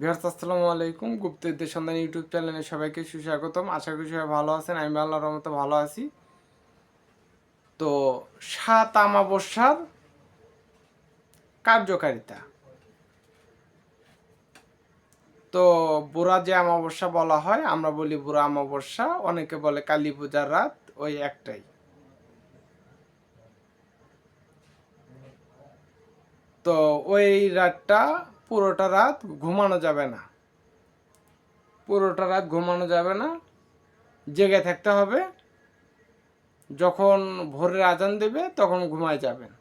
Viewers, আসসালামু আলাইকুম। গুপ্তদের সন্ধান ইউটিউব চ্যানেলে সবাইকে সুস্বাগতম। আশা করি সবাই ভালো আছেন। আমি আল্লাহর রহমতে ভালো আছি। তো সাত আমাবস্যার কার্যকারিতা। তো বুড়া যে আমাবস্যা বলা হয়, আমরা বলি বুড়া আমাবস্যা, অনেকে বলে কালী পূজার রাত, ওই একটাই। তো ওই রাতটা পুরোটা রাত ঘুমানো যাবে না। পুরোটা রাত ঘুমানো যাবে না। জেগে থাকতে হবে। যখন ভোরের আজান দেবে, তখন ঘুমায় যাবেন।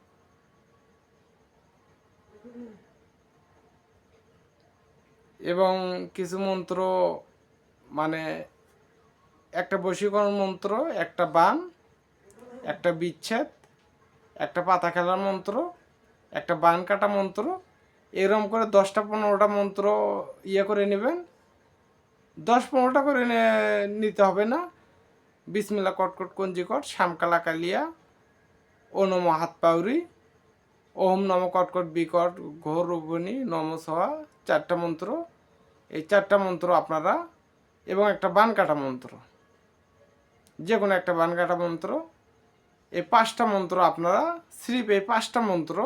এবং কিছু মন্ত্র মানে একটা বশীকরণ মন্ত্র, একটা বান, একটা বিচ্ছেদ, একটা পাতা খেলার মন্ত্র, একটা বান কাটা মন্ত্র এরকম করে দশটা পনেরোটা মন্ত্র ইয়ে করে নেবেন। দশ পনেরোটা করে নিতে হবে না। বিসমিল্লা কটকট কঞ্জিকট শ্যামকালা কালিয়া ও নম হাত পাউরি, ওম নম কটকট বিকট ঘোর রূপণী নম সহা চারটা মন্ত্র। এই চারটা মন্ত্র আপনারা, এবং একটা বান কাটা মন্ত্র। যে কোনো একটা বান কাটা মন্ত্র। এই পাঁচটা মন্ত্র আপনারা, স্লিপ এই পাঁচটা মন্ত্র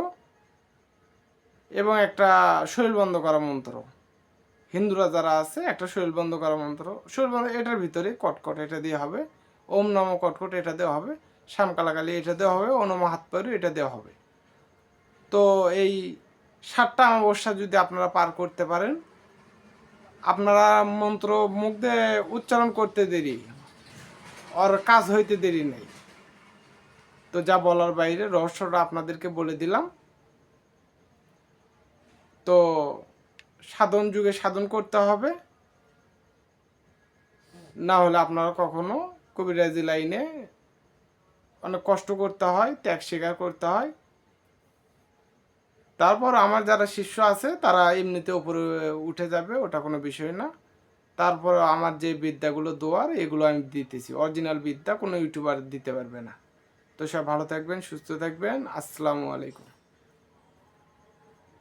এবং একটা শরীর বন্ধ করা মন্ত্র। হিন্দুরা যারা আছে, একটা শরীর বন্ধ করা মন্ত্র। শরীর বন্ধ, এটার ভিতরে কটকট এটা দিয়ে হবে। ওম নম কটকট এটা দেওয়া হবে। শ্যামকালাকালি এটা দেওয়া হবে। অনম হাত পারি এটা দেওয়া হবে। তো এই সাতটা অমাবস্যা যদি আপনারা পার করতে পারেন, আপনারা মন্ত্র মুখ দিয়ে উচ্চারণ করতে দেরি, আর কাজ হইতে দেরি নেই। তো যা বলার বাইরে, রহস্যটা আপনাদেরকে বলে দিলাম। তো সাধন যুগে সাধন করতে হবে। না হলে আপনারা কখনো কবিরাজি লাইনে অনেক কষ্ট করতে হয়, ত্যাগ স্বীকার করতে হয়। তারপর আমার যারা শিষ্য আছে, তারা এমনিতে উপরে উঠে যাবে, ওটা কোনো বিষয় না। তারপর আমার যে বিদ্যাগুলো দোয়ার, এগুলো আমি দিতেছি। অরিজিনাল বিদ্যা কোনো ইউটিউবার দিতে পারবে না। তো সব ভালো থাকবেন, সুস্থ থাকবেন। আসসালামু আলাইকুম।